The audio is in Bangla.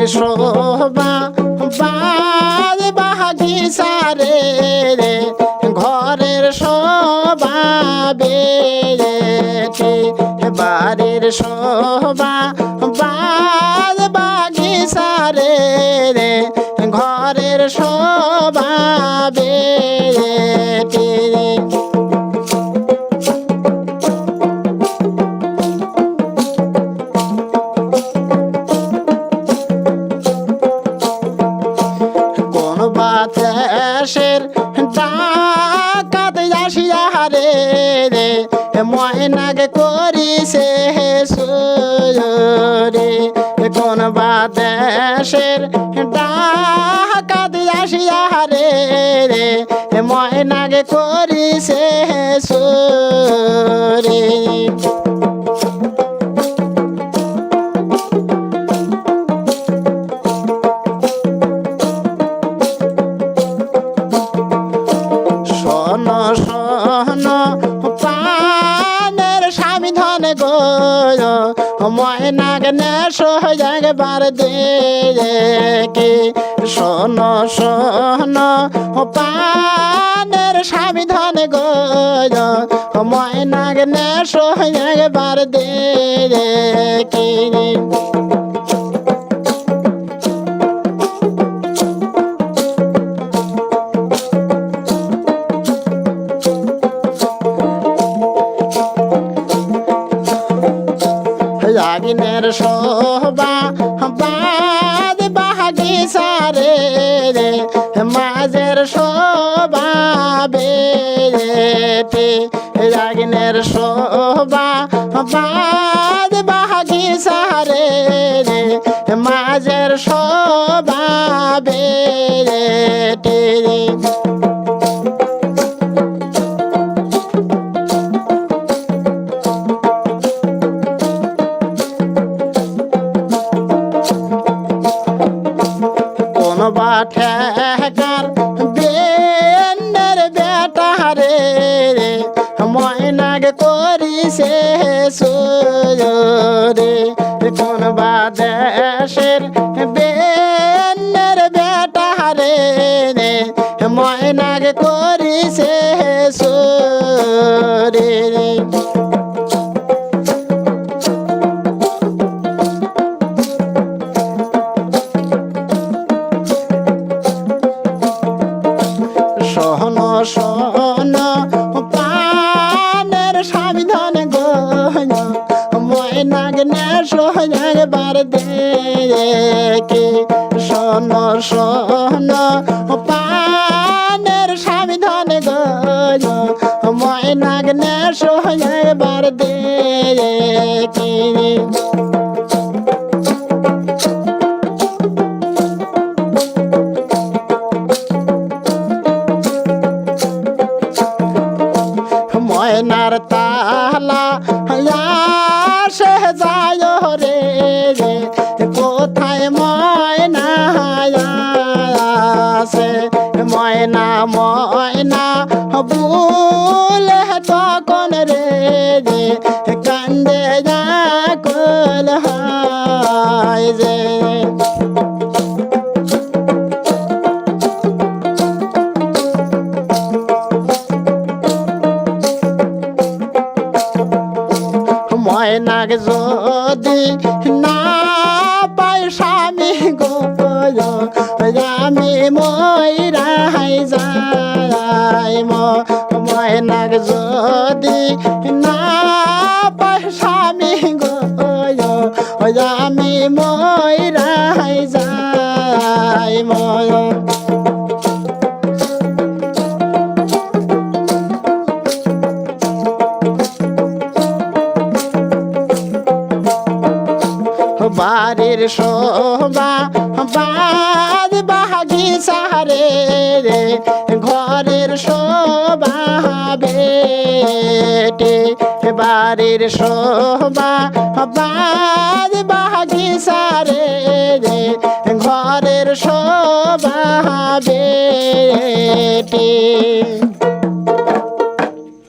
বাড়ির শোভা বাদ বাগিচা রে রে, ঘরের শোভা বেড়েছে। বাড়ির শোভা বাদ বাগিচা রে রে, ঘরের শোভা বাতাসের ডাকাত আসিয়া রে। রে ময়নাকে করিছে সুরে। কোন বাতাসের ডাকাত আসিয়া রে। রে ময়নাকে করিছে সুরে। ময়নাগ নেশ একবার দেখি শোন শোন পানের স্বামী ধন গো ময়নাগ নেশ একবার দেখে লাগিনের শোভা বাদ বাহাগি সারে রে, মাঝের শোভা বেটে লাগিনের শোভা বাদ বাহাগি সারে রে, মাঝের শোভা কোন বাঠেকার বেন্ডের বেটা রে। ময়নাগ করিছে সুরে কোন বাদেশের বেন্ডের বেটা রে রে। ময়নাগ করিছে সুরে সাবিধান গয় ময়নাগ না সহনাগ বার দেখে সন সহন ময়নার তালা সে রে কোথায় ময়না সে ময়না ময়না বুলে ময়নাক যদি না পাই স্বামী গো আমি ময়রাই যাই ময়নাক যদি না পাই স্বামী গো আমি ময়রাই যাই ময় বাড়ির শোভা, বাদ বাহাগি সারে রে, ঘরের শোভা বেটে। বাড়ির শোভা, বাদ বাহাগি সারে রে, ঘরের শোভা বেটে।